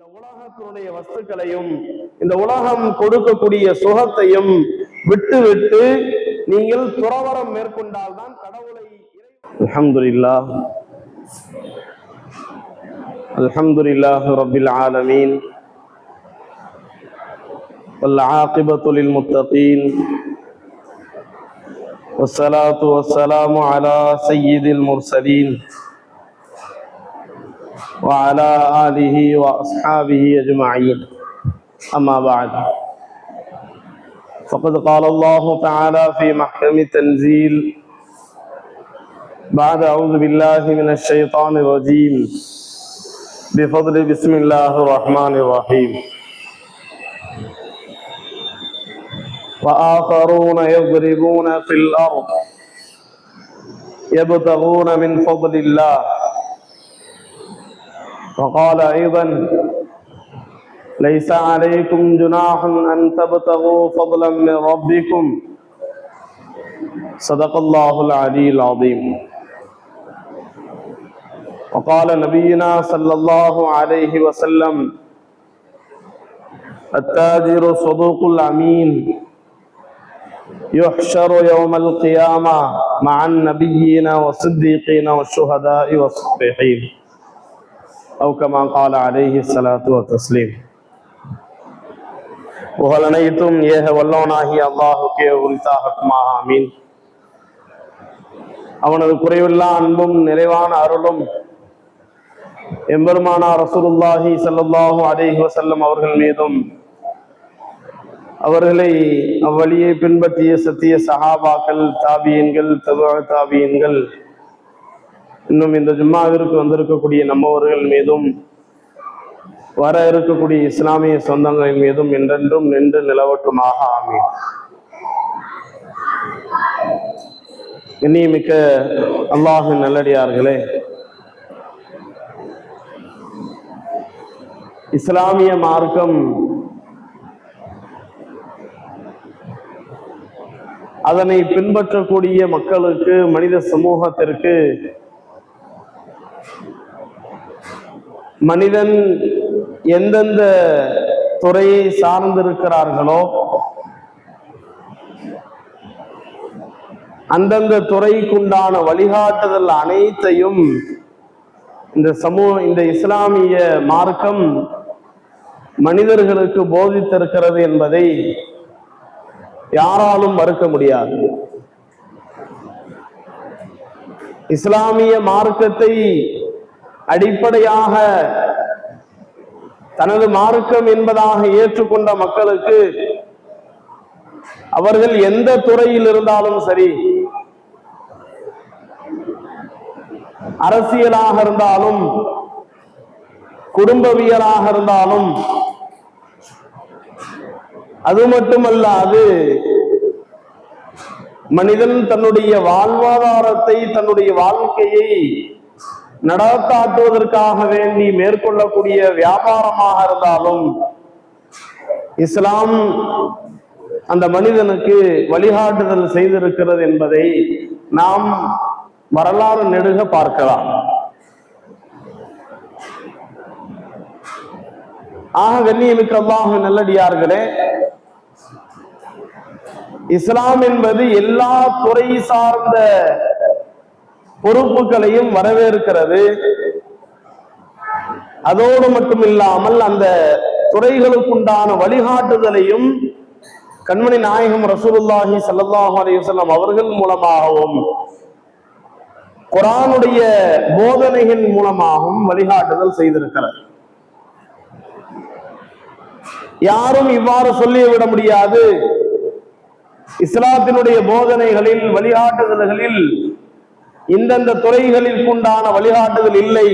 இந்த உலகத்தினுடைய வஸ்துக்களையும் இந்த உலகம் கொடுக்கக்கூடிய சுகத்தையும் விட்டு விட்டு நீங்கள் துறவரம் மேற்கொண்டால் தான் கடவுளை அல்ஹம்துலில்லா அல்ஹம்துலில்லாஹ் ரப்பில் ஆலமீன் والعاقبة للمتقين والصلاة والسلام على سيد المرسلين وعلى آله وأصحابه أجمعين. أما بعد فقد قال الله تعالى في محكم التنزيل بعد أعوذ بالله من الشيطان الرجيم. بفضل بسم الله الرحمن الرحيم. وآخرون يضربون في الأرض يبتغون من فضل الله. وقال أيضا ليس عليكم جناح أن تبتغوا فضلا من ربكم. صدق الله العلي العظيم. وقال نبينا صلى الله عليه وسلم التاجر صدوق الأمين يحشر يوم القيامة مع النبيين والصديقين والشهداء والصالحين. أو كما قال عليه الصلاة والتسليم புகழ் அனைத்தும் ஏக வல்லவனாகிய அல்லாஹுக்கே உரித்தாகட்டுமாக ஆமீன் அவனது குறைவில்லா அன்பும் நிறைவான அருளும் எம்பெருமானா ரசூலுல்லாஹி ஸல்லல்லாஹு அலைஹி வஸல்லம் அவர்கள் மீதும் அவர்களை அவ்வழியை பின்பற்றிய சத்திய சஹாபாக்கள் தாபியன்கள் தபா தாபியன்கள் இன்னும் இந்த ஜும்மாவிற்கு வந்திருக்கக்கூடிய நம்மவர்கள் மீதும் வர இருக்கக்கூடிய இஸ்லாமிய சொந்தங்களின் மீதும் என்றென்றும் நின்று நிலவட்டுமாக ஆமீன். மிக்க அல்லாஹின் நல்லடியார்களே இஸ்லாமிய மார்க்கம் அதனை பின்பற்றக்கூடிய மக்களுக்கு மனித சமூகத்திற்கு மனிதன் எந்தெந்த துறையை சார்ந்திருக்கிறார்களோ அந்தந்த துறைக்குண்டான வழிகாட்டுதல் அனைத்தையும் இந்த சமூக இந்த இஸ்லாமிய மார்க்கம் மனிதர்களுக்கு போதித்திருக்கிறது என்பதை யாராலும் மறுக்க முடியாது. இஸ்லாமிய மார்க்கத்தை அடிப்படையாக தனது மார்க்கம் என்பதாக ஏற்றுக்கொண்ட மக்களுக்கு அவர்கள் எந்த துறையில் இருந்தாலும் சரி அரசியலாக இருந்தாலும் குடும்பவியலாக இருந்தாலும் அது மட்டுமல்லாது மனிதன் தன்னுடைய வாழ்வாதாரத்தை தன்னுடைய வாழ்க்கையை நடத்தாட்டுவதற்காக வேண்டி மேற்கொள்ளக்கூடிய வியாபாரமாக இருந்தாலும் இஸ்லாம் அந்த மனிதனுக்கு வழிகாட்டுதல் செய்திருக்கிறது என்பதை நாம் வரலாறு நெடுக பார்க்கலாம். ஆக கண்ணியமிக்க அல்லாஹ் நல்லடியார்களே இஸ்லாம் என்பது எல்லா துறை சார்ந்த பொறுப்புகளையும் வரவேற்கிறது. அதோடு மட்டும் இல்லாமல் அந்த துறைகளுக்குண்டான வழிகாட்டுதலையும் கண்மணி நாயகம் ரசூலுல்லாஹி சல்லாஹூ அலையுசல்லாம் அவர்கள் மூலமாகவும் குரானுடைய போதனைகள் மூலமாகவும் வழிகாட்டுதல் செய்திருக்கிறார். யாரும் இவ்வாறு சொல்லிவிட முடியாது. இஸ்லாத்தினுடைய போதனைகளில் வழிகாட்டுதல்களில் இந்தந்த துறைகளிற்குண்டான வழிகாட்டுதல் இல்லை.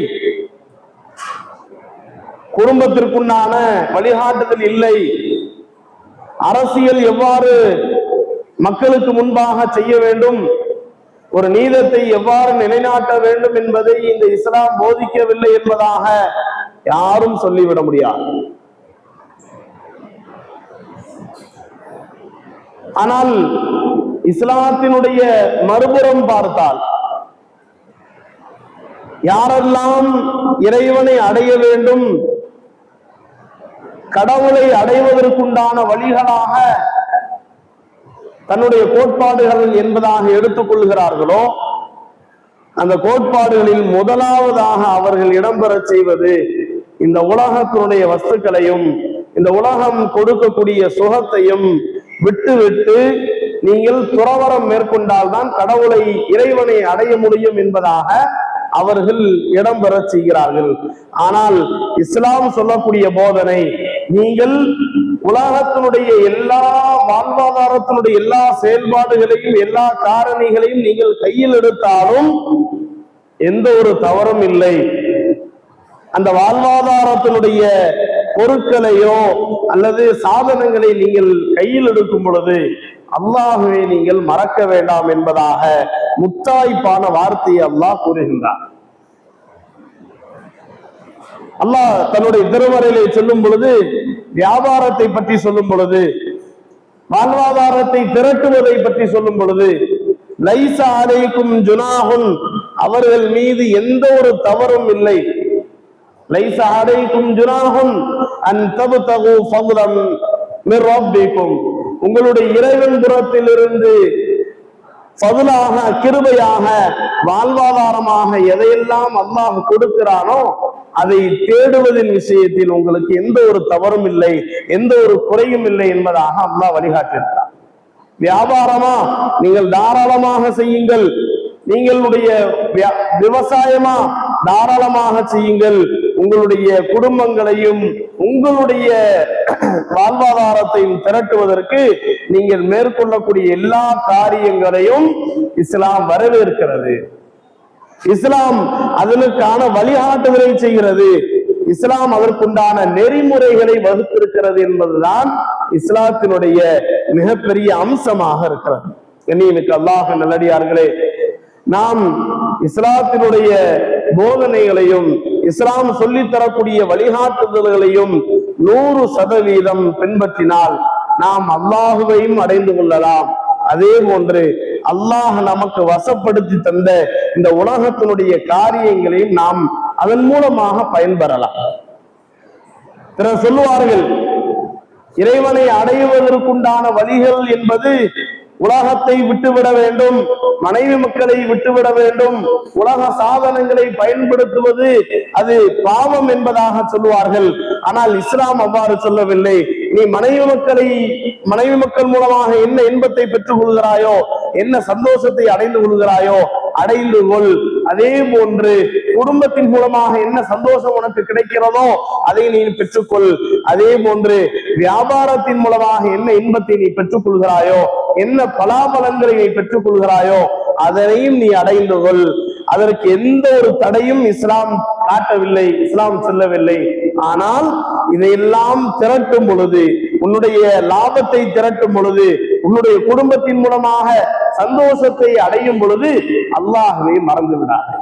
குடும்பத்திற்குண்டான வழிகாட்டுதல் இல்லை. அரசியல் எவ்வாறு மக்களுக்கு முன்பாக செய்ய வேண்டும்? ஒரு நீதத்தை எவ்வாறு நிலைநாட்ட வேண்டும் என்பதை இந்த இஸ்லாம் போதிக்கவில்லை என்பதாக யாரும் சொல்லிவிட முடியாது. ஆனால் இஸ்லாத்தினுடைய மறுபுறம் பார்த்தால் யாரெல்லாம் இறைவனை அடைய வேண்டும் கடவுளை அடைவதற்குண்டான வழிகளாக தன்னுடைய கோட்பாடுகள் என்பதாக எடுத்துக்கொள்கிறார்களோ அந்த கோட்பாடுகளில் முதலாவதாக அவர்கள் இடம்பெறச் செய்வது இந்த உலகத்தினுடைய வஸ்துக்களையும் இந்த உலகம் கொடுக்கக்கூடிய சுகத்தையும் விட்டு விட்டு நீங்கள் துறவரம் மேற்கொண்டால்தான் கடவுளை இறைவனை அடைய முடியும் என்பதாக அவர்கள் இடம்பெற செய்கிறார்கள். ஆனால் இஸ்லாம் சொல்லக்கூடிய போதனை நீங்கள் உலகத்தினுடைய எல்லா வாழ்வாதாரத்தினுடைய எல்லா செயல்பாடுகளையும் எல்லா காரணிகளையும் நீங்கள் கையில் எடுத்தாலும் எந்த ஒரு தவறும் இல்லை. அந்த வாழ்வாதாரத்தினுடைய பொருட்களையோ அல்லது சாதனங்களை நீங்கள் கையில் எடுக்கும் பொழுது அல்லாஹுவை நீங்கள் மறக்க வேண்டாம் என்பதாக முத்தாய்ப்பான வார்த்தையை அல்லாஹ் கூறுகின்றார் அல்லாஹ் தன்னுடைய திருமறையிலே சொல்லும் பொழுது வியாபாரத்தை பற்றி சொல்லும் பொழுது வாழ்வாதாரத்தை திரட்டுவதை பற்றி சொல்லும் பொழுது லைச அலைக்கும் ஜுனாகுன் அவர்கள் மீது எந்த ஒரு தவறும் இல்லை. லைச அலைக்கும் ஜுனாகுன் அன் தகு தகு பகுதம் உங்களுடைய இறைவன் புறத்திலிருந்து பதிலாக கிருபையாக வாழ்வாதாரமாக எதையெல்லாம் அல்லாஹ் கொடுக்கிறானோ அதை தேடுவதின் விஷயத்தில் உங்களுக்கு எந்த ஒரு தவறும் இல்லை எந்த ஒரு குறையும் இல்லை என்பதாக அல்லாஹ் வழிகாட்டியிருக்கிறார் வியாபாரமா நீங்கள் தாராளமாக செய்யுங்கள். நீங்களுடைய வியா- விவசாயமா தாராளமாக செய்யுங்கள். உங்களுடைய குடும்பங்களையும் உங்களுடைய வாழ்வாதாரத்தையும் திரட்டுவதற்கு நீங்கள் மேற்கொள்ளக்கூடிய எல்லா காரியங்களையும் இஸ்லாம் வரவேற்கிறது. இஸ்லாம் அதனுக்கான வழிகாட்டுதலை செய்கிறது. இஸ்லாம் அதற்குண்டான நெறிமுறைகளை வகுத்திருக்கிறது என்பதுதான் இஸ்லாத்தினுடைய மிகப்பெரிய அம்சமாக இருக்கிறது. கண்ணியமிக்க அல்லாஹ் நல்லடியார்களே நாம் இஸ்லாத்தினுடைய போதனைகளையும் இஸ்லாம் சொல்லித் தரக்கூடிய வழிகாட்டுதல்களையும் நூறு சதவீதம் பின்பற்றினால் நாம் அல்லாஹுவையும் அடைந்து கொள்ளலாம். அதே போன்று அல்லாஹ் நமக்கு வசப்படுத்தி தந்த இந்த உலகத்தினுடைய காரியங்களையும் நாம் அதன் மூலமாக பயன்பெறலாம். பிறர் சொல்லுவார்கள் இறைவனை அடைவதற்குண்டான வழிகள் என்பது உலகத்தை விட்டுவிட வேண்டும் மனைவி மக்களை விட்டுவிட வேண்டும் உலக சாதனங்களை பயன்படுத்துவது அது பாவம் என்பதாக சொல்லுவார்கள். ஆனால் இஸ்லாம் அவ்வாறு சொல்லவில்லை. நீ மனைவி மக்களை மனைவி மக்கள் மூலமாக என்ன இன்பத்தை பெற்றுக் கொள்கிறாயோ என்ன சந்தோஷத்தை அடைந்து கொள்கிறாயோ அடைந்து கொள். அதே போன்று குடும்பத்தின் மூலமாக என்ன சந்தோஷம் உனக்கு கிடைக்கிறதோ அதை நீ பெற்றுக்கொள். அதே போன்று வியாபாரத்தின் மூலமாக என்ன இன்பத்தை நீ பெற்றுக் கொள்கிறாயோ என்ன பலாபலங்களை நீ பெற்றுக் கொள்கிறாயோ அதனையும் நீ அடைந்து கொள். அதற்கு எந்த ஒரு தடையும் இஸ்லாம் காட்டவில்லை இஸ்லாம் செல்லவில்லை. ஆனால் இதையெல்லாம் திரட்டும் பொழுது உன்னுடைய லாபத்தை திரட்டும் பொழுது உன்னுடைய குடும்பத்தின் மூலமாக சந்தோஷத்தை அடையும் பொழுது அல்லாஹுவை மறந்து விடாது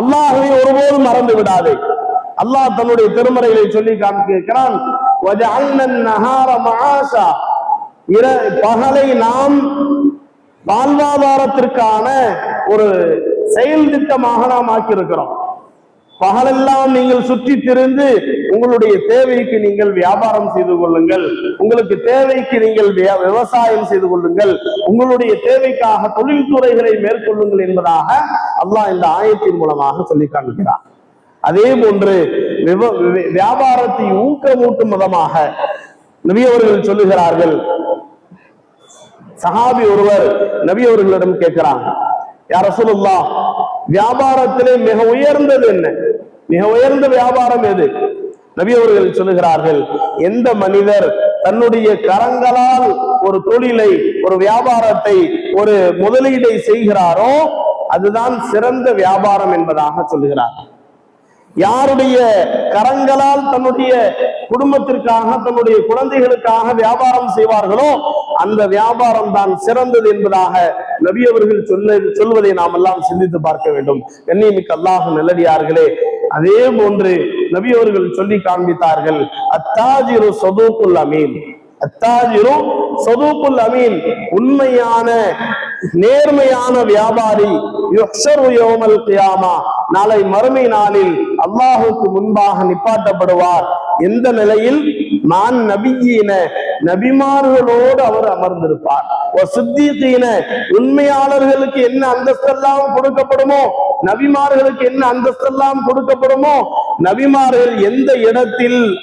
அல்லாஹுவை ஒருபோதும் மறந்து விடாதே அல்லாஹ் தன்னுடைய திருமறைகளை சொல்லி காண்பிக்கிறான் பகலை நாம் வாழ்வாதாரத்திற்கான ஒரு செயல் திட்டமாக நாம் ஆக்கியிருக்கிறோம். பகலெல்லாம் நீங்கள் சுற்றி திரிந்து உங்களுடைய தேவைக்கு நீங்கள் வியாபாரம் செய்து கொள்ளுங்கள். உங்களுக்கு தேவைக்கு நீங்கள் வியா- விவசாயம் செய்து கொள்ளுங்கள். உங்களுடைய தேவைக்காக தொழில்துறைகளை மேற்கொள்ளுங்கள் என்பதாக அல்லாஹ் இந்த ஆயத்தின் மூலமாக சொல்லி காண்கிறார் அதே போன்று விவ- வி- வியாபாரத்தை ஊக்கமூட்டும் விதமாக நபி சொல்லுகிறார்கள் சஹாபி ஒருவர் நபி அவர்களிடம் கேட்கிறாங்க யார சொல்லுல்லா வியாபாரத்திலே மிக உயர்ந்தது என்ன? மிக உயர்ந்த வியாபாரம் எது? நபி அவர்கள் சொல்லுகிறார்கள் எந்த மனிதர் தன்னுடைய கரங்களால் ஒரு தொழிலை ஒரு வியாபாரத்தை ஒரு முதலீடை செய்கிறாரோ அதுதான் சிறந்த வியாபாரம் என்பதாக சொல்லுகிறார். யாருடைய கரங்களால் தன்னுடைய குடும்பத்திற்காக தன்னுடைய குழந்தைகளுக்காக வியாபாரம் செய்வார்களோ அந்த வியாபாரம் தான் சிறந்தது என்பதாக நபி அவர்கள் சொல்ல சொல்வதை நாம் எல்லாம் சிந்தித்து பார்க்க வேண்டும். கண்ணியமிக்க அல்லாஹ் நல்லடியார்களே அதே போன்று நபி அவர்கள் சொல்லி காண்பித்தார்கள் அத்தாஜிரு சொதூக்குல் அமீன். அத்தாஜிரு சொதூக்குல் அமீன் உண்மையான நேர்மையான வியாபாரி யுஹ்ஷரு கியாமா. நாளை மறுமை நாளில் அல்லாஹுக்கு முன்பாக நிப்பாட்டப்படுவார். எந்த நிலையில்? நான் நபியின நபிமார்களோடு அவர் அமர்ந்திருப்பார். ஒரு உண்மையாளர்களுக்கு என்ன அந்தஸ்தெல்லாம் கொடுக்கப்படுமோ நபிமார்களுக்கு என்ன அந்தஸ்தெல்லாம் கொடுக்கப்படுமோ நபிமார்கள் எந்த இடத்தில்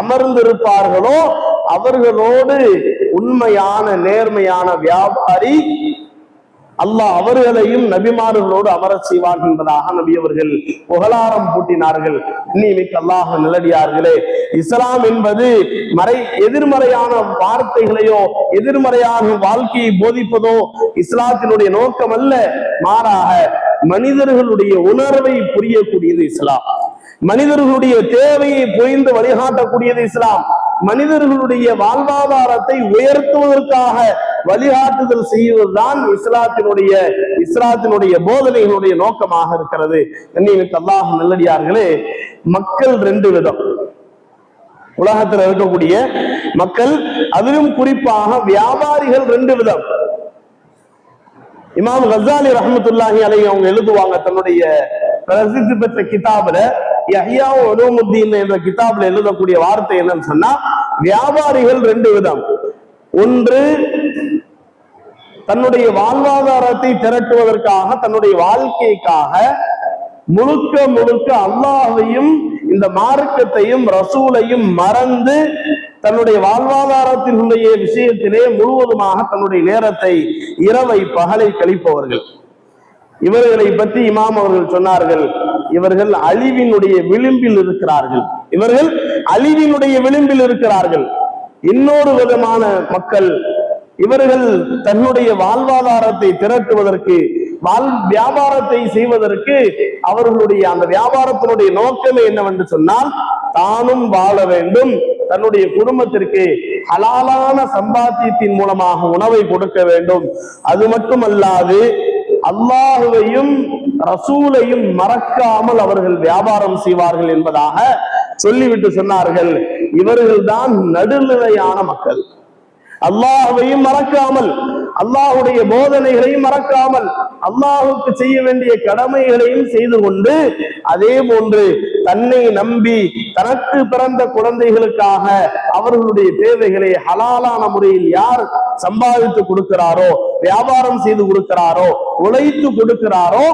அமர்ந்திருப்பார்களோ அவர்களோடு உண்மையான நேர்மையான வியாபாரி அல்லாஹ் அவர்களையும் நபிமார்களோடு அமரச் செய்வான் என்பதாக நபியவர்கள் புகழாரம் பூட்டினார்கள். இன்னிமிக்க அல்லாஹ் நிலடியார்களே இஸ்லாம் என்பது மறை எதிர்மறையான வார்த்தைகளையோ எதிர்மறையான வாழ்க்கையை போதிப்பதோ இஸ்லாத்தினுடைய நோக்கம் அல்ல. மாறாக மனிதர்களுடைய உணர்வை புரியக்கூடியது இஸ்லாம். மனிதர்களுடைய தேவையை புரிந்து வழிகாட்டக்கூடியது இஸ்லாம். மனிதர்களுடைய வாழ்வாதாரத்தை உயர்த்துவதற்காக வழிகாட்டுதல் செய்வதுதான் இஸ்லாத்தினுடைய இஸ்லாத்தினுடைய போதனைகளுடைய நோக்கமாக இருக்கிறது. கண்ணியமிக்க அல்லாஹ் நல்லடியார்களே மக்கள் ரெண்டு விதம். உலகத்தில் இருக்கக்கூடிய மக்கள் அதிலும் குறிப்பாக வியாபாரிகள் ரெண்டு விதம். இமாம் கசாலி ரஹமத்துல்லாஹி அலை அவங்க எழுதுவாங்க தன்னுடைய பிரசித்தி பெற்ற கிதாபில் யஹியாவும் உலூமுத்தீன் என்ற கிதாப்ல எழுதக்கூடிய வார்த்தை என்னன்னு சொன்னா வியாபாரிகள் ரெண்டு விதம். ஒன்று தன்னுடைய வாழ்வாதாரத்தை திரட்டுவதற்காக தன்னுடைய வாழ்க்கைக்காக முழுக்க முழுக்க அல்லாஹையும் இந்த மார்க்கத்தையும் ரசூலையும் மறந்து தன்னுடைய வாழ்வாதாரத்தினுடைய விஷயத்திலே முழுவதுமாக தன்னுடைய நேரத்தை இரவை பகலை கழிப்பவர்கள். இவர்களை பற்றி இமாம் அவர்கள் சொன்னார்கள் இவர்கள் அழிவினுடைய விளிம்பில் இருக்கிறார்கள். இவர்கள் அழிவினுடைய விளிம்பில் இருக்கிறார்கள். இன்னொரு விதமான மக்கள் இவர்கள் தன்னுடைய வாழ்வாதாரத்தை திரட்டுவதற்கு வாழ் வியாபாரத்தை செய்வதற்கு அவர்களுடைய அந்த வியாபாரத்தினுடைய நோக்கமே என்னவென்று சொன்னால் தானும் வாழ வேண்டும். தன்னுடைய குடும்பத்திற்கு ஹலாலான சம்பாத்தியத்தின் மூலமாக உணவை கொடுக்க வேண்டும். அது மட்டுமல்லாது அல்லாஹுவையும் ரசூலையும் மறக்காமல் அவர்கள் வியாபாரம் செய்வார்கள் என்பதாக சொல்லிவிட்டு சொன்னார்கள். இவர்கள்தான் நடுநிலையான மக்கள். அல்லாஹுவையும் மறக்காமல் அல்லாஹுடைய போதனைகளையும் மறக்காமல் அல்லாஹுக்கு செய்ய வேண்டிய கடமைகளையும் செய்து கொண்டு அதே போன்று தன்னை நம்பி தனக்கு பிறந்த குழந்தைகளுக்காக அவர்களுடைய தேவைகளை ஹலாலான முறையில் யார் சம்பாதித்து கொடுக்கிறாரோ வியாபாரம் செய்து கொடுக்கிறாரோ உழைத்து கொடுக்கிறாரோ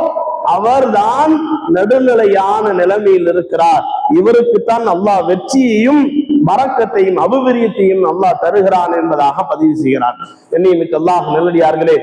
அவர்தான் நடுநிலையான நிலைமையில் இருக்கிறார். இவருக்குத்தான் அல்லாஹ் வெற்றியையும் மறக்கத்தையும் அபிவிரியத்தையும் அல்லாஹ் தருகிறான் என்பதாக பதிவு செய்கிறார். என்னையும் அல்லாஹ் நல்லடியார்களே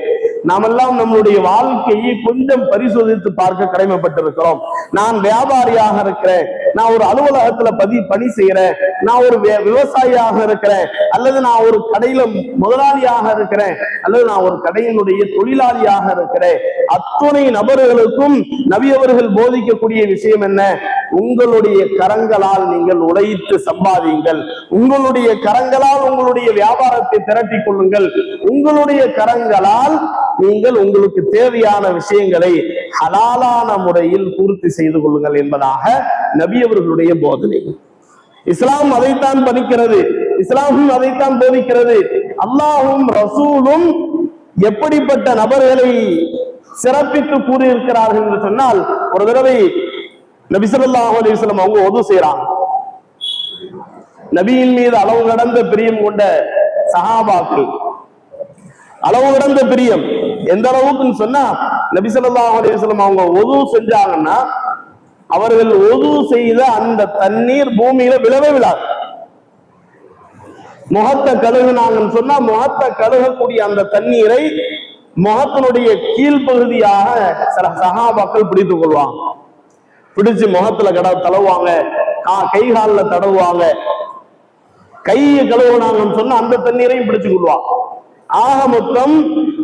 நாமெல்லாம் நம்மளுடைய வாழ்க்கையை கொஞ்சம் பரிசோதித்து பார்க்க கடமைப்பட்டிருக்கிறோம். நான் வியாபாரியாக இருக்கிறேன். நான் ஒரு அலுவலகத்துல பதி பணி செய்யறேன். நான் ஒரு விவசாயியாக இருக்கிறேன். அல்லது நான் ஒரு கடையில முதலாளியாக இருக்கிறேன். அல்லது நான் ஒரு கடையினுடைய தொழிலாளியாக இருக்கிறேன். அத்துணை நபர்களுக்கும் நவியவர்கள் போதிக்கக்கூடிய விஷயம் என்ன? உங்களுடைய கரங்களால் நீங்கள் உழைத்து சம்பாதியுங்கள். உங்களுடைய கரங்களால் உங்களுடைய வியாபாரத்தை திரட்டி கொள்ளுங்கள். உங்களுடைய கரங்களால் நீங்கள் உங்களுக்கு தேவையான விஷயங்களை ஹலாலான முறையில் பூர்த்தி செய்து கொள்ளுங்கள் என்பதாக நபி அவர்களுடைய போதனை. இஸ்லாம் அதைத்தான் பதிக்கிறது இஸ்லாமும் அதைத்தான் போதிக்கிறது. அல்லாஹும் ரசூலும் எப்படிப்பட்ட நபர்களை சிறப்பித்து கூறியிருக்கிறார்கள் என்று சொன்னால் ஒரு தடவை நபிசல்லாஹு அலிஸ்லம் அவங்க ஒது செய்யறாங்க நபியின் மீது அளவு கடந்த பிரியம் கொண்ட சஹாபாக்கள். அளவு கடந்த பிரியம். எந்த அளவுக்குன்னு சொன்னா நபிசல்லாஹு அலிஸ்லம் அவங்க ஒது செஞ்சாங்கன்னா அவர்கள் ஒது செய்த அந்த தண்ணீர் பூமியில விழவே விழாது. முகத்தை கழுகுனாங்கன்னு சொன்னா முகத்தை கழுகக்கூடிய அந்த தண்ணீரை முகத்தினுடைய கீழ்ப்பகுதியாக சில சகாபாக்கள் பிடித்துக் கொள்வாங்க. பிடிச்சு முகத்துல கட தடவுவாங்க கை காலில் தடவுவாங்க. கையை கழுவுனாங்கன்னு சொன்னா அந்த தண்ணீரையும் பிடிச்சு கொள்வாங்க. ஆக மொத்தம்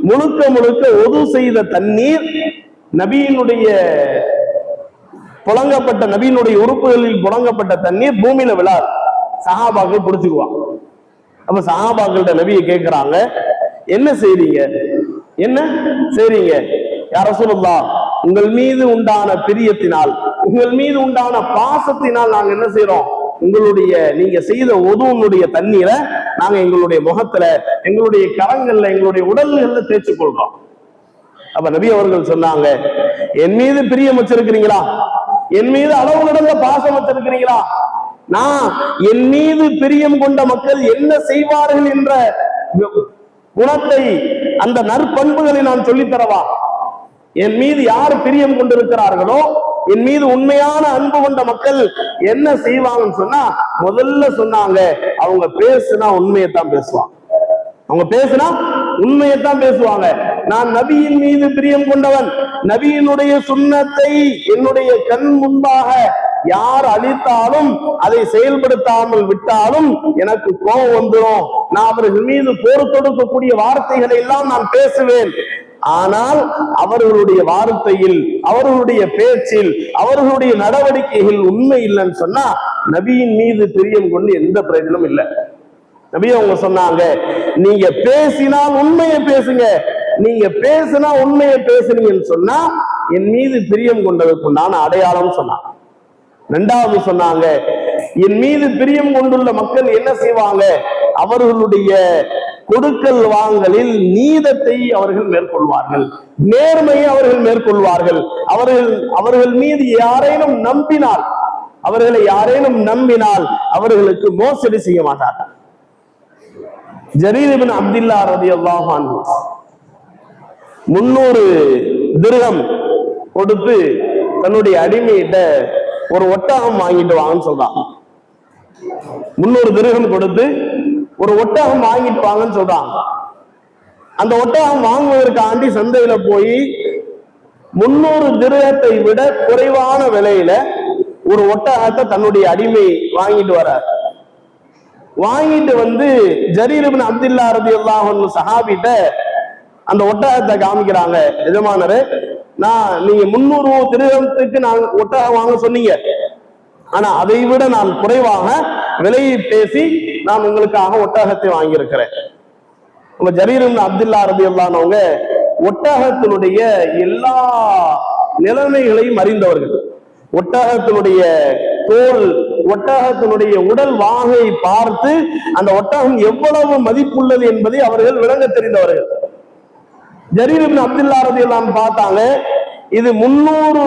முழுக்க முழுக்க ஒது செய்த தண்ணீர் நபியினுடைய புழங்கப்பட்ட நபியினுடைய உறுப்புகளில் புழங்கப்பட்ட தண்ணீர் பூமியில விழாது. சஹாபாக்கள் பிடிச்சிக்குவான் அப்ப சஹாபாக்கள்கிட்ட நபியை கேட்கிறாங்க என்ன செய்றீங்க? என்ன செய்றீங்க? யார சொல்லுதா உங்கள் மீது உண்டான பிரியத்தினால் உங்கள் மீது உண்டான பாசத்தினால் நாங்க என்ன செய்யறோம் உங்களுடைய நீங்க செய்த ஒதுவனுடைய தண்ணீரை நாங்க எங்களுடைய முகத்துல எங்களுடைய கரங்கள்ல எங்களுடைய உடல்கள்ல தேய்ச்சி கொள்றோம். அப்ப நபி அவர்கள் சொன்னாங்க என் மீது பிரியம் வச்சிருக்கிறீங்களா? என் மீது அளவு நடந்த பாசம் வச்சிருக்கிறீங்களா நான் என் மீது பிரியம் கொண்ட மக்கள் என்ன செய்வார்கள் என்ற குணத்தை அந்த நற்பண்புகளை நான் சொல்லித் தரவா என் மீது யார் பிரியம் கொண்டிருக்கிறார்களோ என் மீது உண்மையான அன்பு கொண்ட மக்கள் என்ன செய்வாங்கன்னு சொன்னா முதல்ல சொன்னாங்க அவங்க பேசுனா உண்மையைத்தான் பேசுவாங்க. அவங்க பேசுனா உண்மையைத்தான் பேசுவாங்க. நான் நபியின் மீது பிரியம் கொண்டவன். நபியினுடைய சுண்ணத்தை என்னுடைய கண் முன்பாக யார் அழித்தாலும் அதை செயல்படுத்தாமல் விட்டாலும் எனக்கு கோபம் வந்துடும் நான் அவர்கள் மீது போர் தொடுக்கக்கூடிய வார்த்தைகளை எல்லாம் நான் பேசுவேன். ஆனால் அவர்களுடைய வார்த்தையில் அவர்களுடைய பேச்சில் அவர்களுடைய நடவடிக்கைகள் உண்மை இல்லைன்னு சொன்னா நபியின் மீது பிரியம் கொண்டு எந்த பிரயோஜனமும் இல்லை. நபி அவங்க சொன்னாங்க நீங்க பேசினால் உண்மையை பேசுங்க. நீங்க பேசினா உண்மையை பேசுனீங்கன்னு சொன்னா என் மீது பிரியம் கொண்டதற்குண்டான அடையாளம் சொன்னாங்க ரெண்டாவது சொன்னாங்க என் மீது பிரியம் கொண்டுள்ள மக்கள் என்ன செய்வாங்க? அவர்களுடைய கொடுக்கல் வாங்கலில் நீதத்தை அவர்கள் மேற்கொள்வார்கள். நேர்மையை அவர்கள் மேற்கொள்வார்கள். அவர்கள் அவர்கள் மீது யாரேனும் நம்பினால் அவர்களை யாரேனும் நம்பினால் அவர்களுக்கு மோசடி செய்ய மாட்டார்கள். ஜரீரிபின் அப்துல்லா ரதி அல்லாஹான் முன்னூறு திருகம் கொடுத்து தன்னுடைய அடிமையிட்ட ஒரு ஒட்டகம் வாங்கிட்டு வாங்கன்னு சொல்றான். முன்னூறு திருகம் கொடுத்து ஒரு ஒட்டகம் வாங்கிட்டு வாங்கன்னு சொல்றான். அந்த ஒட்டகம் வாங்குவதற்காண்டி சந்தையில போய் முன்னூறு திருகத்தை விட குறைவான விலையில ஒரு ஒட்டகத்தை தன்னுடைய அடிமை வாங்கிட்டு வர்றார். வாங்கிட்டு வந்து ஜரீரபின் அப்துல்லா ரலியல்லாஹு அல்லாஹன் சஹாபிட்ட அந்த ஒட்டகத்தை காமிக்கிறாங்க. எஜமானரு நான் நீங்க முன்னூறு திருகத்துக்கு நான் ஒட்டகம் வாங்க சொன்னீங்க. ஆனா அதை விட நான் குறைவாக விலையை பேசி நான் உங்களுக்காக ஒட்டகத்தை வாங்கியிருக்கிறேன். உங்க ஜரீரபின் அப்துல்லா அப்துல்லா அல்லானவங்க ஒட்டகத்தினுடைய எல்லா நிலைமைகளையும் அறிந்தவர்கள். ஒட்டகத்தினுடைய தோல் ஒட்டகத்தினுடைய உடல் வாகை பார்த்து அந்த ஒட்டகம் எவ்வளவு மதிப்புள்ளது என்பதை அவர்கள் விளங்க தெரிந்தவர்கள். ஜரீரின் இப்னு அப்துல்லா ரலியல்லாஹு பார்த்தாங்க இது முன்னூறு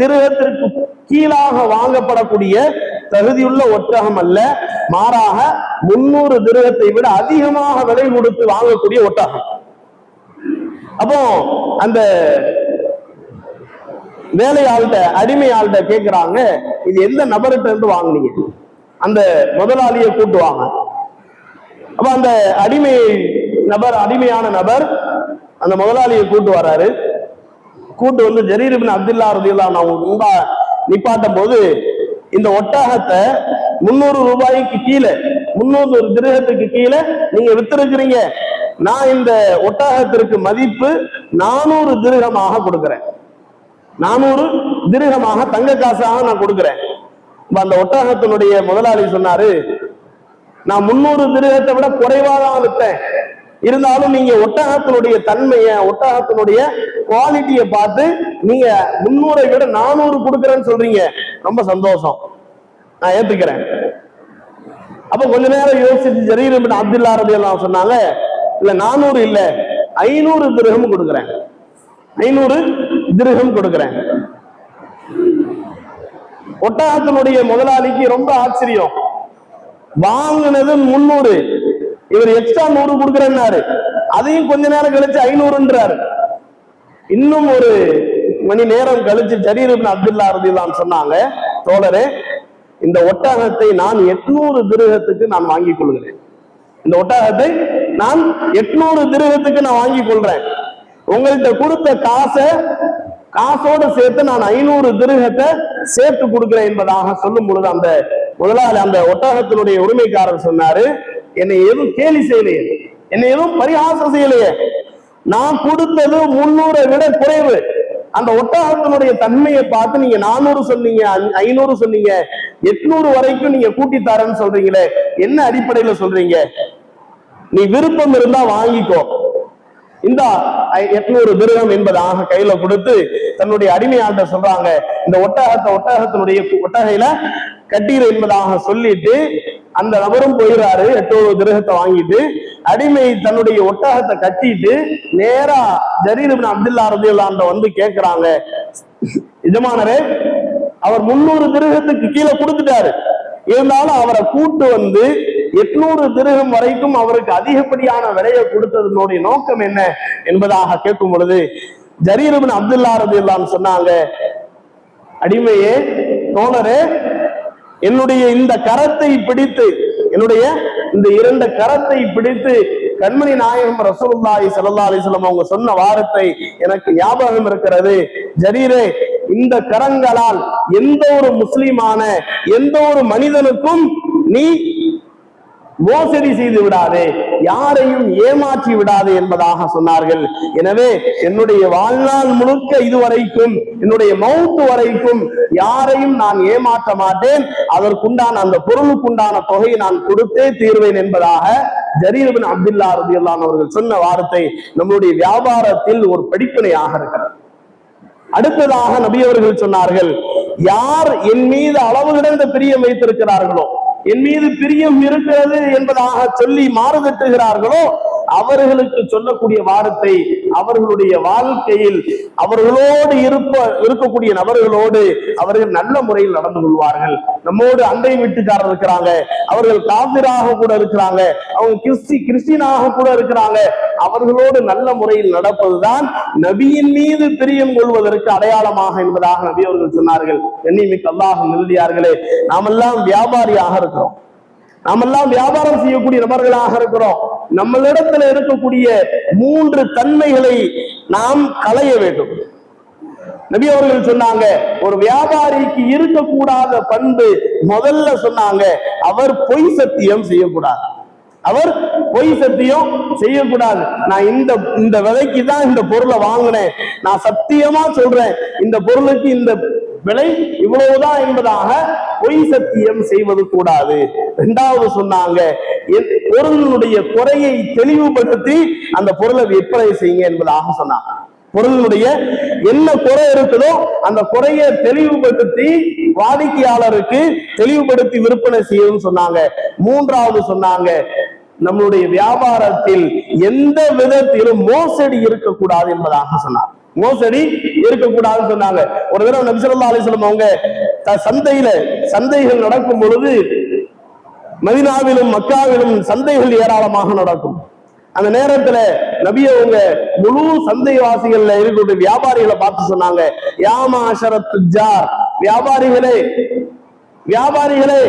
திருகத்திற்கு கீழாக வாங்கப்படக்கூடிய தகுதியுள்ள ஒட்டகம் அல்ல மாறாக முன்னூறு திருகத்தை விட அதிகமாக விலை கொடுத்து வாங்கக்கூடிய ஒட்டகம். அப்போ அந்த வேலையாள்கிட்ட அடிமை ஆள்கிட்ட கேட்கிறாங்க இது எந்த நபர்கிட்ட இருந்து வாங்கினீங்க? அந்த முதலாளியை கூட்டுவாங்க அப்ப அந்த அடிமை நபர் அடிமையான நபர் அந்த முதலாளியை கூட்டு வராரு. கூட்டு வந்து ஜரீர் அப்துல்லா ரதில்லா நான் முன்பா நிப்பாட்டும் போது இந்த ஒட்டகத்தை முன்னூறு ரூபாய்க்கு கீழே முன்னூறு திருகத்துக்கு கீழே நீங்க வித்திருக்கிறீங்க. நான் இந்த ஒட்டகத்திற்கு மதிப்பு நானூறு திருகமாக கொடுக்குறேன். நானூறு திருகமாக தங்க காசாக நான் கொடுக்குறேன். இப்ப அந்த ஒட்டகத்தினுடைய முதலாளி சொன்னாரு நான் முன்னூறு திருகத்தை விட குறைவாக தான் விட்டேன் இருந்தாலும் நீங்க ஒட்டகத்தினுடைய தன்மைய ஒட்டகத்தினுடைய குவாலிட்டியை பார்த்து நீங்க முன்னூரை விட நானூறு கொடுக்குறேன்னு சொல்றீங்க. ரொம்ப சந்தோஷம். நான் ஏத்துக்கிறேன். அப்ப கொஞ்ச நேரம் யோசிச்சு ஜரீரம் இப்னு அப்துல்லா ரலியல்லாஹு சொன்னாங்க இல்ல நானூறு இல்ல ஐநூறு திருகம் கொடுக்குறேன். ஐநூறு திருகம் கொடுக்குறேன். ஒட்டகத்தினுடைய முதலாளிக்கு ரொம்ப ஆச்சரியம். வாங்கினது முன்னூறு இவர் எக்ஸ்ட்ரா நூறு கொடுக்குறேன்னாரு. அதையும் கொஞ்ச நேரம் கழிச்சு ஐநூறுன்றாரு. இன்னும் ஒரு மணி நேரம் கழிச்சு ஜரீர் அப்துல்லா அருதிதான் சொன்னாங்க தோழரே இந்த ஒட்டகத்தை நான் எட்நூறு திருகத்துக்கு நான் வாங்கிக் கொள்கிறேன். இந்த ஒட்டகத்தை நான் எட்நூறு திருகத்துக்கு நான் வாங்கிக் கொள்றேன். உங்கள்கிட்ட கொடுத்த காசை காசோடு சேர்த்து நான் ஐநூறு திருகத்தை சேர்த்து கொடுக்கிறேன் என்பதாக சொல்லும் பொழுது அந்த முதலாளி அந்த ஒட்டகத்தினுடைய உரிமைக்காரர் சொன்னாரு என்னை எதுவும் கேலி செய்யலையே. என்னை எதுவும் பரிகாசம் செய்யலையே. நான் கொடுத்தது முன்னூறை விட குறைவு. அந்த ஒட்டகத்தினுடைய தன்மையை பார்த்து நீங்க நானூறு சொன்னீங்க ஐநூறு சொன்னீங்க எட்நூறு வரைக்கும் நீங்க கூட்டி தரேன்னு சொல்றீங்களே என்ன அடிப்படையில சொல்றீங்க? நீ விருப்பம் இருந்தா வாங்கிக்கோ. இந்த எட்நூறு திருகம் என்பதாக கையில கொடுத்து தன்னுடைய அடிமையாள்கிட்ட சொல்றாங்க. இந்த ஒட்டகத்தை ஒட்டகத்தினுடைய ஒட்டகையில கட்டீர் என்பதாக சொல்லிட்டு அந்த நபரும் போயிடுறாரு எட்நூறு திருகத்தை வாங்கிட்டு அடிமை தன்னுடைய ஒட்டகத்தை கட்டிட்டு நேரா ஜரீர் அப்துல்லா ரதியுல்லாண்ட வந்து கேக்குறாங்க. எஜமானரே அவர் முன்னூறு திருகத்துக்கு கீழே கொடுத்துட்டாரு. இருந்தாலும் அவரை கூட்டு வந்து எட்நூறு திருகம் வரைக்கும் அவருக்கு அதிகப்படியான விலையை கொடுத்ததனுடைய நோக்கம் என்ன என்பதாக கேட்கும் பொழுது ஜரீரபின் அப்துல்லா ரதில்லான்னு சொன்னாங்க அடிமையே தோழரே என்னுடைய இந்த கரத்தை பிடித்து என்னுடைய இந்த இரண்டு கரத்தை பிடித்து கண்மணி நாயகம் ரசூலுல்லாஹி சல்லா அலைஹி அவங்க சொன்ன வார்த்தை எனக்கு ஞாபகம் இருக்கிறது. ஜரீரே இந்த கரங்களால் எந்த ஒரு முஸ்லிமான எந்த ஒரு மனிதனுக்கும் நீ மோசடி செய்து விடாதே யாரையும் ஏமாற்றி விடாதே என்பதாக சொன்னார்கள். எனவே என்னுடைய வாழ்நாள் முழுக்க இதுவரைக்கும் என்னுடைய மவுத்து வரைக்கும் யாரையும் நான் ஏமாற்ற மாட்டேன். அதற்குண்டான அந்த பொருளுக்குண்டான தொகையை நான் கொடுத்தே தீர்வேன் என்பதாக ஜரீரபின் அப்துல்லா ரதியுல்லான் அவர்கள் சொன்ன வார்த்தை நம்முடைய வியாபாரத்தில் ஒரு படிப்பினையாக இருக்கிறது. அடுத்ததாக நபியவர்கள் சொன்னார்கள் யார் என் மீது அளவு கிடந்த பிரியம் வைத்திருக்கிறார்களோ என் மீது பிரியம் இருக்கிறது என்பதாக சொல்லி மாறுதட்டுகிறார்களோ அவர்களுக்கு சொல்லக்கூடிய வார்த்தை அவர்களுடைய வாழ்க்கையில் அவர்களோடு இருப்ப இருக்கக்கூடிய நபர்களோடு அவர்கள் நல்ல முறையில் நடந்து கொள்வார்கள். நம்மோடு அண்டை வீட்டுக்காரர் இருக்கிறாங்க அவர்கள் காபிராக கூட இருக்கிறாங்க அவங்க கிறிஸ்டி கிறிஸ்டினாக கூட இருக்கிறாங்க. அவர்களோடு நல்ல முறையில் நடப்பதுதான் நபியின் மீது பிரியம் கொள்வதற்கு அடையாளமாக என்பதாக நபி அவர்கள் சொன்னார்கள். எண்ணிமிக்கு அல்லாஹ் நிறுதியார்களே நாமெல்லாம் வியாபாரியாக இருக்கிறோம். நாமெல்லாம் வியாபாரம் செய்யக்கூடிய நபர்களாக இருக்கிறோம். நம்மளிடத்துல இருக்கக்கூடிய மூன்று தன்மைகளை நாம் களைய வேண்டும். நபி அவர்கள் சொன்னாங்க ஒரு வியாபாரிக்கு இருக்கக்கூடாத பண்பு முதல்ல சொன்னாங்க அவர் பொய் சத்தியம் செய்யக்கூடாது. அவர் பொய் சத்தியம் செய்யக்கூடாது. நான் இந்த இந்த விலைக்கு தான் இந்த பொருளை வாங்கினேன். நான் சத்தியமா சொல்றேன். இந்த பொருளுக்கு இந்த விலை இவ்வளவுதான் என்பதாக பொய் சத்தியம் செய்வது கூடாது. இரண்டாவது சொன்னாங்க பொருளினுடைய குறையை தெளிவுபடுத்தி அந்த பொருளை விற்பனை செய்யுங்க என்பதாக சொன்னாங்க. பொருளினுடைய என்ன குறை இருக்குதோ அந்த குறையை தெளிவுபடுத்தி வாடிக்கையாளருக்கு தெளிவுபடுத்தி விற்பனை செய்யணும்னு சொன்னாங்க. மூன்றாவது சொன்னாங்க நம்மளுடைய வியாபாரத்தில் எந்த விதத்திலும் மோசடி இருக்கக்கூடாது என்பதாக சொன்னார் மோசடி இருக்கக்கூடாதுன்னு சொன்னாங்க. ஒரு தடவை நபி ஸல்லல்லாஹு அலைஹி அவங்க த- சந்தையில சந்தைகள் நடக்கும் பொழுது மதினாவிலும் மக்காவிலும் சந்தைகள் ஏராளமாக நடக்கும். அந்த நேரத்துல நபிய உங்க முழு சந்தைவாசிகள்ல இருக்கக்கூடிய வியாபாரிகளை பார்த்து சொன்னாங்க. யாமாஷரத்து ஜார் வியாபாரிகளே வியாபாரிகளே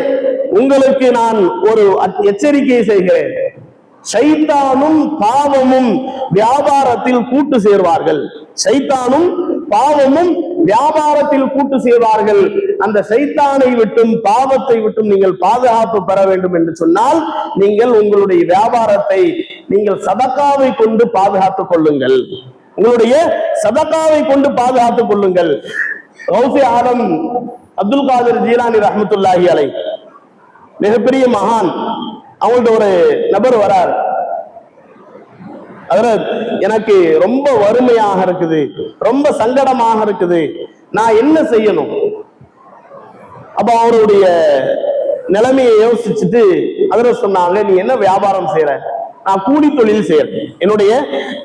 உங்களுக்கு நான் ஒரு எச்சரிக்கையை செய்கிறேன். சைத்தானும் பாவமும் வியாபாரத்தில் கூட்டு சேர்வார்கள். சைத்தானும் பாவமும் வியாபாரத்தில் கூட்டு சேர்வார்கள். அந்த சைத்தானை விட்டும் பாவத்தை விட்டும் நீங்கள் பாதுகாப்பு பெற வேண்டும் என்று சொன்னால் நீங்கள் உங்களுடைய வியாபாரத்தை நீங்கள் சதக்காவை கொண்டு பாதுகாத்துக் கொள்ளுங்கள். உங்களுடைய சதக்காவை கொண்டு பாதுகாத்துக் கொள்ளுங்கள். ரவுசி ஆலம் அப்துல் காதர் ஜீலானி ரஹமத்துல்லாஹி அலை மிகப்பெரிய மகான். அவங்கள்ட்ட ஒரு நபர் வரார். அதில் எனக்கு ரொம்ப வறுமையாக இருக்குது ரொம்ப சங்கடமாக இருக்குது. நான் என்ன செய்யணும்? அப்ப அவருடைய நிலைமையை யோசிச்சுட்டு அதில் சொன்னாங்க நீ என்ன வியாபாரம் செய்யற நான் கூலி தொழில் செய்யறேன் என்னுடைய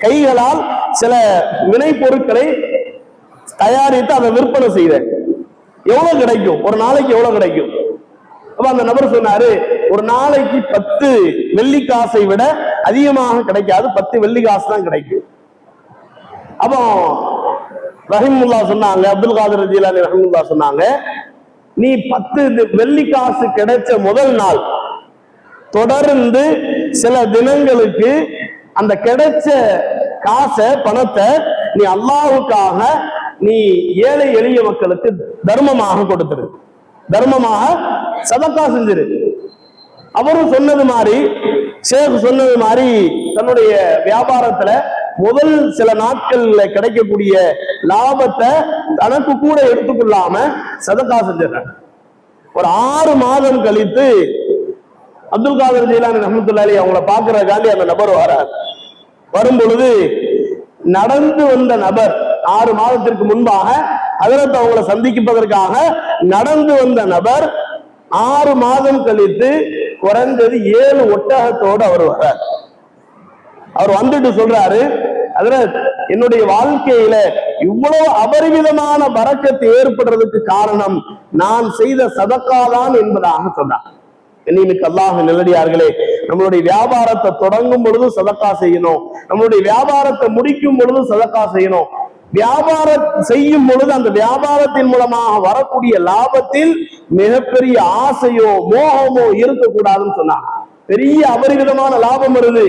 கைகளால் சில வினை பொருட்களை தயாரித்து அதை விற்பனை செய்வேன். எவ்வளவு கிடைக்கும்? ஒரு நாளைக்கு எவ்வளவு கிடைக்கும்? அப்ப அந்த நபர் சொன்னாரு ஒரு நாளைக்கு பத்து வெள்ளிக்காசை விட அதிகமாக கிடைக்காது. பத்து வெள்ளிக்காசு தான் கிடைக்கும் அப்போ ரஹிமுல்லா சொன்னாங்க அப்துல் காதர் ஜீலானி ரஹிமுல்லா சொன்னாங்க நீ பத்து வெள்ளி வெள்ளிக்காசு கிடைச்ச முதல் நாள் தொடர்ந்து சில தினங்களுக்கு அந்த கிடைச்ச காசை பணத்தை நீ அல்லாவுக்காக நீ ஏழை எளிய மக்களுக்கு தர்மமாக கொடுத்துரு. தர்மமாக சதக்கா செஞ்சிரு. அவரும் சொன்னது மாதிரி சேஃப் சொன்னது மாதிரி தன்னுடைய வியாபாரத்துல முதல் சில நாட்கள்ல கிடைக்கக்கூடிய லாபத்தை தனக்கு கூட எடுத்துக்கொள்ளாம சதக்கா செஞ்சிடறாங்க ஒரு ஆறு மாதம் கழித்து அப்துல் காதர் ஜெயிலானி ரஹமத்துல்லாலி அவங்கள பாக்குறதுக்காண்டி அந்த நபர் வரார். வரும் பொழுது நடந்து வந்த நபர் ஆறு மாதத்திற்கு முன்பாக ஹஜரத் அவங்கள சந்திப்பதற்காக நடந்து வந்த நபர் ஆறு மாதம் கழித்து குறைஞ்சது ஏழு ஒட்டகத்தோடு அவர் வர்றார். அவர் வந்துட்டு சொல்றாரு ஹஜரத் என்னுடைய வாழ்க்கையில இவ்வளவு அபரிமிதமான பறக்கத்தை ஏற்படுறதுக்கு காரணம் நான் செய்த சதக்காதான் என்பதாக சொன்னார். இன்னைக்கு அல்லாஹ் நிலடியார்களே நம்மளுடைய வியாபாரத்தை தொடங்கும் பொழுதும் சதக்கா செய்யணும் நம்மளுடைய வியாபாரத்தை முடிக்கும் பொழுதும் சதக்கா செய்யணும். வியாபாரம் செய்யும் பொழுது அந்த வியாபாரத்தின் மூலமாக வரக்கூடிய லாபத்தில் மிகப்பெரிய ஆசையோ மோகமோ இருக்கக்கூடாதுன்னு சொன்னாங்க. பெரிய அபரிவிதமான லாபம் வருது.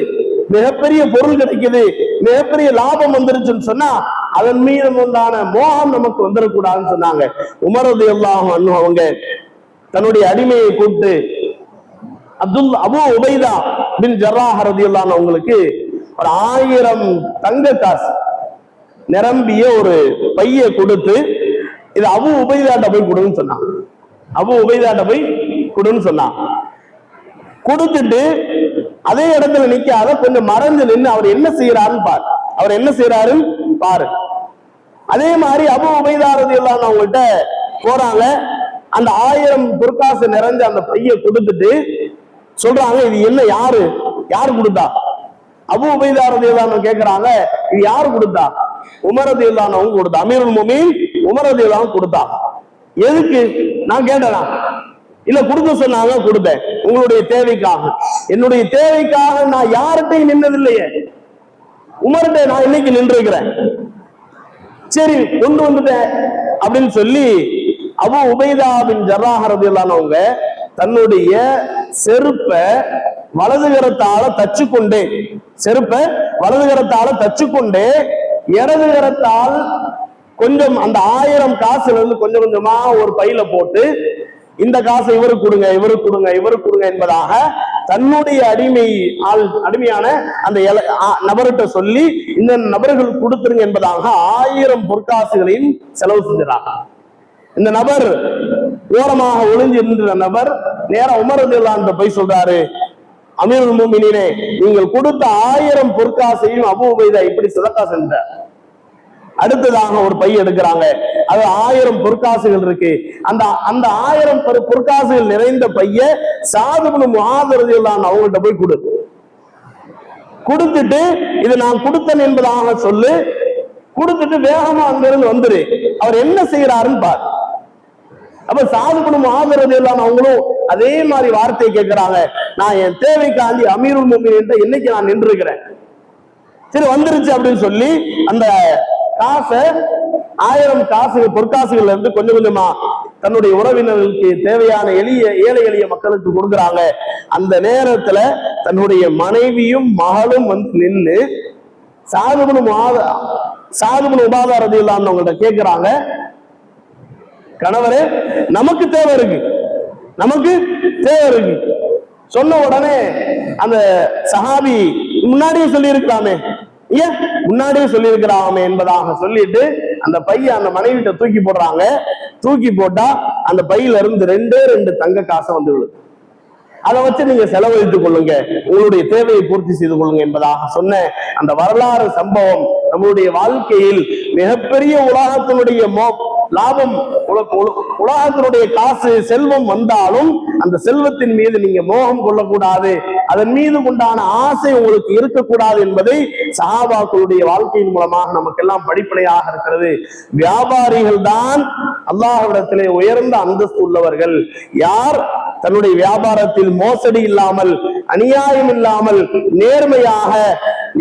மிகப்பெரிய பொருள் கிடைக்குது. மிகப்பெரிய லாபம் வந்துருச்சுன்னு சொன்னா அதன் மீது உண்டான மோகம் நமக்கு வந்துடக்கூடாதுன்னு சொன்னாங்க. உமரது எல்லாம் அவங்க தன்னுடைய அடிமையை கூப்பிட்டு அப்துல் அபு உபைதா பின் ஜர்ராஹ் ரதியுல்லான் அவங்களுக்கு ஒரு ஆயிரம் தங்க காசு நிரம்பிய ஒரு பைய கொடுத்து இது அபு உபைதாட்ட போய் கொடுன்னு சொன்னான். அபு உபைதாட்ட போய் கொடுன்னு சொன்னான். கொடுத்துட்டு அதே இடத்துல நிக்காத கொஞ்சம் மறைஞ்சு நின்று அவர் என்ன செய்யறாருன்னு பாரு. அவர் என்ன செய்யறாருன்னு பாரு. அதே மாதிரி அபு உபைதாரதி எல்லாம் அவங்கள்ட்ட போறாங்க. அந்த ஆயிரம் பொற்காசு நிறைஞ்ச அந்த பைய கொடுத்துட்டு சொல்றாங்க இது என்ன யாரு? யாரு கொடுத்தா? அபு உபைதாரதி எல்லாம் கேக்குறாங்க இது யாரு கொடுத்தா? உமரது இல்லாதவங்க கொடுத்தா அமீருல் முமீன் உமரது இல்லாம கொடுத்தா எதுக்கு? நான் கேட்டேனா? இல்ல கொடுக்க சொன்னாங்க கொடுத்தேன் உங்களுடைய தேவைக்காக. என்னுடைய தேவைக்காக நான் யார்கிட்டையும் நின்னதில்லையே. உமர்கிட்ட நான் இன்னைக்கு நின்றிருக்கிறேன். சரி கொண்டு வந்துட்டேன் அப்படின்னு சொல்லி அவ உபைதாவின் பின் இல்லாதவங்க தன்னுடைய செருப்ப வலதுகரத்தால தச்சு கொண்டே செருப்ப வலதுகரத்தால தச்சு கொண்டே இடதுகரத்தால் கொஞ்சம் அந்த ஆயிரம் காசுல இருந்து கொஞ்சம் கொஞ்சமா ஒரு பையில போட்டு இந்த காசை இவருக்கு கொடுங்க இவருக்கு கொடுங்க இவருக்கு கொடுங்க என்பதாக தன்னுடைய அடிமை ஆள் அடிமையான அந்த ஆ- நபர்கிட்ட சொல்லி இந்த நபர்கள் கொடுத்துருங்க என்பதாக ஆயிரம் பொற்காசுகளையும் செலவு செஞ்சிடறாங்க. இந்த நபர் ஓரமாக ஒளிஞ்சு இருந்த நபர் நேரா அந்த போய் சொல்றாரு அமீர் மூமினே நீங்கள் கொடுத்த ஆயிரம் பொற்காசையும் அபு உபைதா இப்படி சிதக்கா செஞ்சார் அடுத்ததாக ஒரு பை எடுக்கிறாங்க. அது ஆயிரம் பொற்காசுகள் இருக்கு. அந்த அந்த ஆயிரம் பொற்காசுகள் நிறைந்த பைய சாதுபுன் முகாதரதியெல்லாம் அவங்கள்ட்ட போய் கொடு. கொடுத்துட்டு இது நான் கொடுத்தேன் என்பதாக சொல்லு. கொடுத்துட்டு வேகமா அங்கிருந்து வந்துரு. அவர் என்ன செய்யறாருன்னு பாரு. அப்ப சாதுபடும் ஆதரவு எல்லாம் அவங்களும் அதே மாதிரி வார்த்தையை கேட்கிறாங்க. நான் என் தேவைக்காண்டி அமீருல் முமினின் என்னைக்கு நான் நின்றுக்கிறேன் சரி வந்துருச்சு அப்படின்னு சொல்லி அந்த காசை ஆயிரம் காசு பொற்காசுகள்ல இருந்து கொஞ்சம் கொஞ்சமா தன்னுடைய உறவினர்களுக்கு தேவையான எளிய ஏழை எளிய மக்களுக்கு கொடுக்குறாங்க. அந்த நேரத்துல தன்னுடைய மனைவியும் மகளும் வந்து நின்று சாதுபனும் சாதுபன் உபாதாரதி இல்லாமவங்கள்ட்ட கேட்கிறாங்க. கணவரே நமக்கு தேவை இருக்கு. நமக்கு தேவை இருக்கு. சொன்ன உடனே அந்த சஹாபி முன்னாடியே சொல்லியிருக்கலாமே. ஏன்? முன்னாடியே சொல்லியிருக்கிறாமே என்பதாக சொல்லிட்டு அந்த பைய அந்த மனைவிட்ட தூக்கி போடுறாங்க. தூக்கி போட்டா அந்த பையில இருந்து ரெண்டே ரெண்டு தங்க காசை வந்து விழுது. அதை வச்சு நீங்க செலவழித்துக் கொள்ளுங்க. உங்களுடைய தேவையை பூர்த்தி செய்து கொள்ளுங்க என்பதாக சொன்ன அந்த வரலாறு சம்பவம் நம்முடைய வாழ்க்கையில் மிகப்பெரிய உலகத்தினுடைய மோ லாபம் உலகத்தினுடைய காசு செல்வம் வந்தாலும் அந்த செல்வத்தின் மீது நீங்க மோகம் கொள்ளக்கூடாது. அதன் மீது உண்டான ஆசை உங்களுக்கு இருக்கக்கூடாது என்பதை சஹாபாக்களுடைய வாழ்க்கையின் மூலமாக நமக்கெல்லாம் படிப்படையாக இருக்கிறது. வியாபாரிகள் தான் அல்லாஹ்விடத்திலே உயர்ந்த அந்தஸ்து உள்ளவர்கள். யார்? தன்னுடைய வியாபாரத்தில் மோசடி இல்லாமல் அநியாயம் இல்லாமல் நேர்மையாக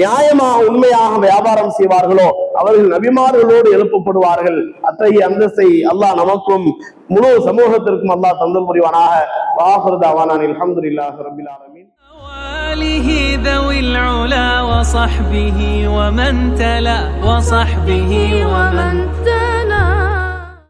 நியாயமாக உண்மையாக வியாபாரம் செய்வார்களோ அவர்கள் நபிமார்களோடு எழுப்பப்படுவார்கள். அத்தகைய அந்தஸ்தை அல்லாஹ் நமக்கும் முழு சமூகத்திற்கும் அல்லாஹ் தந்தல் புரிவானாக. வாஹருதாவானான் அலமதுல்லாஹ் ரப்பில் وآله ذوي العلا وصحبه ومن تلا وصحبه ومن تلا